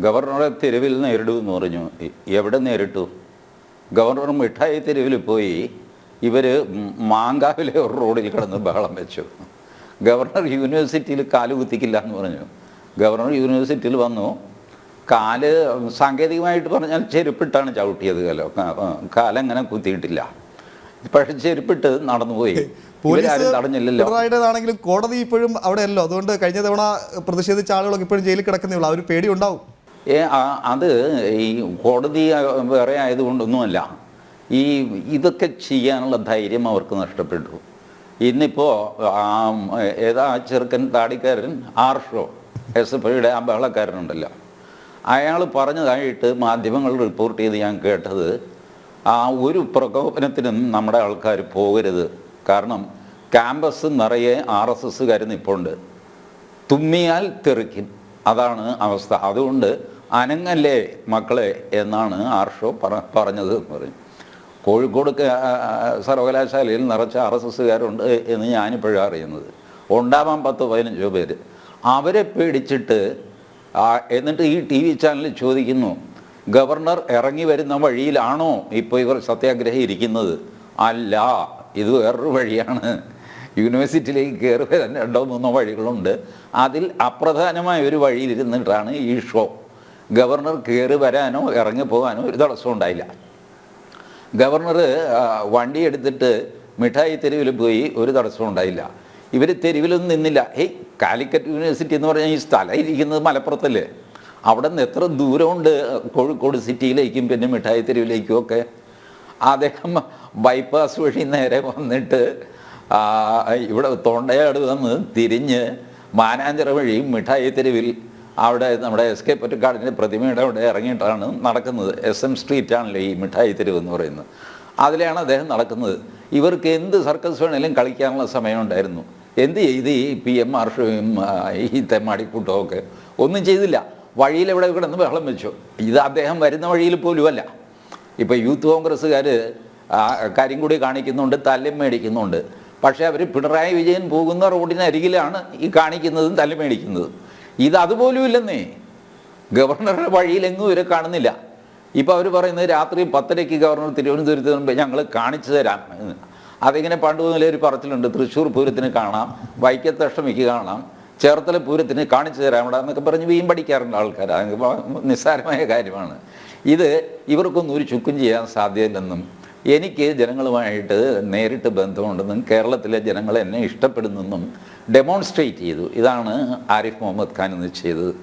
ഗവർണറെ തെരുവിൽ നേരിടൂ എന്ന് പറഞ്ഞു എവിടെ നേരിട്ടു? ഗവർണർ മിഠായി തെരുവിൽ പോയി ഇവർ മാങ്കാവിലെ ഒരു റോഡിൽ കിടന്ന് ബഹളം വെച്ചു. ഗവർണർ യൂണിവേഴ്സിറ്റിയിൽ കാൽ കുത്തിക്കില്ല എന്ന് പറഞ്ഞു. ഗവർണർ യൂണിവേഴ്സിറ്റിയിൽ വന്നു. കാൽ സാങ്കേതികമായിട്ട് പറഞ്ഞാൽ ചെരുപ്പിട്ടാണ് ചവിട്ടിയത് കാലോ. കാലങ്ങനെ കുത്തിയിട്ടില്ല. പക്ഷെ ചെരുപ്പിട്ട് നടന്നുപോയി പിണറായിയുടേതാണെങ്കിലും കോടതി ഇപ്പോഴും അവിടെയല്ലോ. അതുകൊണ്ട് കഴിഞ്ഞ തവണ പ്രതിഷേധിച്ച ആളുകളൊക്കെ ഇപ്പോഴും ജയിലിൽ കിടക്കുന്നേ ഉള്ളൂ. അവർ പേടി ഉണ്ടാവും. അത് ഈ കോടതി വേറെ ആയതുകൊണ്ടൊന്നുമല്ല. ഈ ഇതൊക്കെ ചെയ്യാനുള്ള ധൈര്യം അവർക്ക് നഷ്ടപ്പെട്ടു. ഇന്നിപ്പോൾ ഏതാ ചെറുക്കൻ താടിക്കാരൻ ആർഷോ എസ് എഫ് ഐയുടെ ആ ബഹളക്കാരനുണ്ടല്ലോ. അയാൾ പറഞ്ഞതായിട്ട് മാധ്യമങ്ങൾ റിപ്പോർട്ട് ചെയ്ത് ഞാൻ കേട്ടത് ആ ഒരു പ്രകോപനത്തിനും നമ്മുടെ ആൾക്കാർ പോകരുത്. കാരണം ക്യാമ്പസ് നിറയെ ആർ എസ് എസ്സുകാർ നിൽപ്പുണ്ട് തുമ്മിയാൽ തെറിക്കും. അതാണ് അവസ്ഥ. അതുകൊണ്ട് അനങ്ങല്ലേ മക്കളെ എന്നാണ് ആർഷോ പറ പറഞ്ഞത് എന്ന് പറഞ്ഞു. കോഴിക്കോട് സർവകലാശാലയിൽ നിറച്ച ആർ എസ് എസ്സുകാരുണ്ട് എന്ന് ഞാനിപ്പോഴാണ് അറിയുന്നത്. ഉണ്ടാവാം പത്ത് പതിനഞ്ചോ പേര്. അവരെ പേടിച്ചിട്ട് എന്നിട്ട് ഈ ടി വി ചാനലിൽ ചോദിക്കുന്നു ഗവർണർ ഇറങ്ങി വരുന്ന വഴിയിലാണോ ഇപ്പോൾ ഇവർ സത്യാഗ്രഹം ഇരിക്കുന്നത്? അല്ല ഇത് വേറൊരു വഴിയാണ്. യൂണിവേഴ്സിറ്റിയിലേക്ക് കയറി വരാൻ രണ്ടോ മൂന്നോ വഴികളുണ്ട്. അതിൽ അപ്രധാനമായ ഒരു വഴിയിലിരുന്നിട്ടാണ് ഈ ഷോ. ഗവർണർ കയറി വരാനോ ഇറങ്ങി പോകാനോ ഒരു തടസ്സം ഉണ്ടായില്ല. ഗവർണർ വണ്ടി എടുത്തിട്ട് മിഠായി തെരുവിൽ പോയി ഒരു തടസ്സവും ഉണ്ടായില്ല. ഇവർ തെരുവിലൊന്നും നിന്നില്ല. ഏയ് കാലിക്കറ്റ് യൂണിവേഴ്സിറ്റി എന്ന് പറഞ്ഞാൽ ഈ സ്ഥലം ഇരിക്കുന്നത് മലപ്പുറത്തല്ലേ? അവിടെ നിന്ന് എത്ര ദൂരമുണ്ട് കോഴിക്കോട് സിറ്റിയിലേക്കും പിന്നെ മിഠായി തെരുവിലേക്കും ഒക്കെ. അദ്ദേഹം ബൈപ്പാസ് വഴി നേരെ വന്നിട്ട് ഇവിടെ തൊണ്ടയാട് വന്ന് തിരിഞ്ഞ് മാനാഞ്ചിറ വഴി മിഠായി തെരുവിൽ അവിടെ നമ്മുടെ എസ് കെ പൊറ്റക്കാടിന്റെ പ്രതിമയുടെ അവിടെ ഇറങ്ങിയിട്ടാണ് നടക്കുന്നത്. എസ് എം സ്ട്രീറ്റ് ആണല്ലോ ഈ മിഠായി തെരുവ് എന്ന് പറയുന്നത്. അതിലാണ് അദ്ദേഹം നടക്കുന്നത്. ഇവർക്ക് എന്ത് സർക്കസ് വേണേലും കളിക്കാനുള്ള സമയമുണ്ടായിരുന്നു എന്ത് ചെയ്ത് ഈ പി എം മാർഷയും ഈ തെമ്മാടിക്കൂട്ടവും ഒക്കെ? ഒന്നും ചെയ്തില്ല. വഴിയിൽ എവിടെ കിടന്ന് ബഹളം വെച്ചു. ഇത് അദ്ദേഹം വരുന്ന വഴിയിൽ പോലും അല്ല. ഇപ്പോൾ യൂത്ത് കോൺഗ്രസ്സുകാർ കാര്യം കൂടി കാണിക്കുന്നുണ്ട് തല്ലും മേടിക്കുന്നുണ്ട്. പക്ഷേ അവർ പിണറായി വിജയൻ പോകുന്ന റോഡിനരികിലാണ് ഈ കാണിക്കുന്നതും തല്ലും മേടിക്കുന്നതും. ഇത് അതുപോലും ഇല്ലെന്നേ. ഗവർണറുടെ വഴിയിലെങ്ങും ഇവരെ കാണുന്നില്ല. ഇപ്പോൾ അവർ പറയുന്നത് രാത്രി പത്തരയ്ക്ക് ഗവർണർ തിരുവനന്തപുരത്ത് വരുമ്പോൾ ഞങ്ങൾ കാണിച്ചു തരാം. അതിങ്ങനെ പണ്ട് മുതലേ ഒരു പറച്ചിലുണ്ട് തൃശ്ശൂർ പൂരത്തിന് കാണാം വൈക്കത്തഷ്ടമിക്ക് കാണാം ചേർത്തല പൂരത്തിന് കാണിച്ചു തരാം ഇവിടെ എന്നൊക്കെ പറഞ്ഞ് വീം പഠിക്കാറുണ്ട് ആൾക്കാർ നിസ്സാരമായ കാര്യമാണ്. ഇത് ഇവർക്കൊന്നും ഒരു ചുക്കും ചെയ്യാൻ സാധ്യതയില്ലെന്നും എനിക്ക് ജനങ്ങളുമായിട്ട് നേരിട്ട് ബന്ധമുണ്ടെന്നും കേരളത്തിലെ ജനങ്ങൾ എന്നെ ഇഷ്ടപ്പെടുന്നെന്നും ഡെമോൺസ്ട്രേറ്റ് ചെയ്തു. ഇതാണ് ആരിഫ് മുഹമ്മദ് ഖാൻ എന്ന് ചെയ്തത്.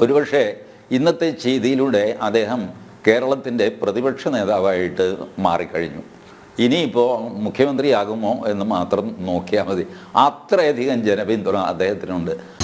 ഒരുപക്ഷെ ഇന്നത്തെ ചെയ്തിയിലൂടെ അദ്ദേഹം കേരളത്തിന്റെ പ്രതിപക്ഷ നേതാവായിട്ട് മാറിക്കഴിഞ്ഞു. ഇനിയിപ്പോൾ മുഖ്യമന്ത്രിയാകുമോ എന്ന് മാത്രം നോക്കിയാൽ മതി. അത്രയധികം ജനപിന്തുണ അദ്ദേഹത്തിനുണ്ട്.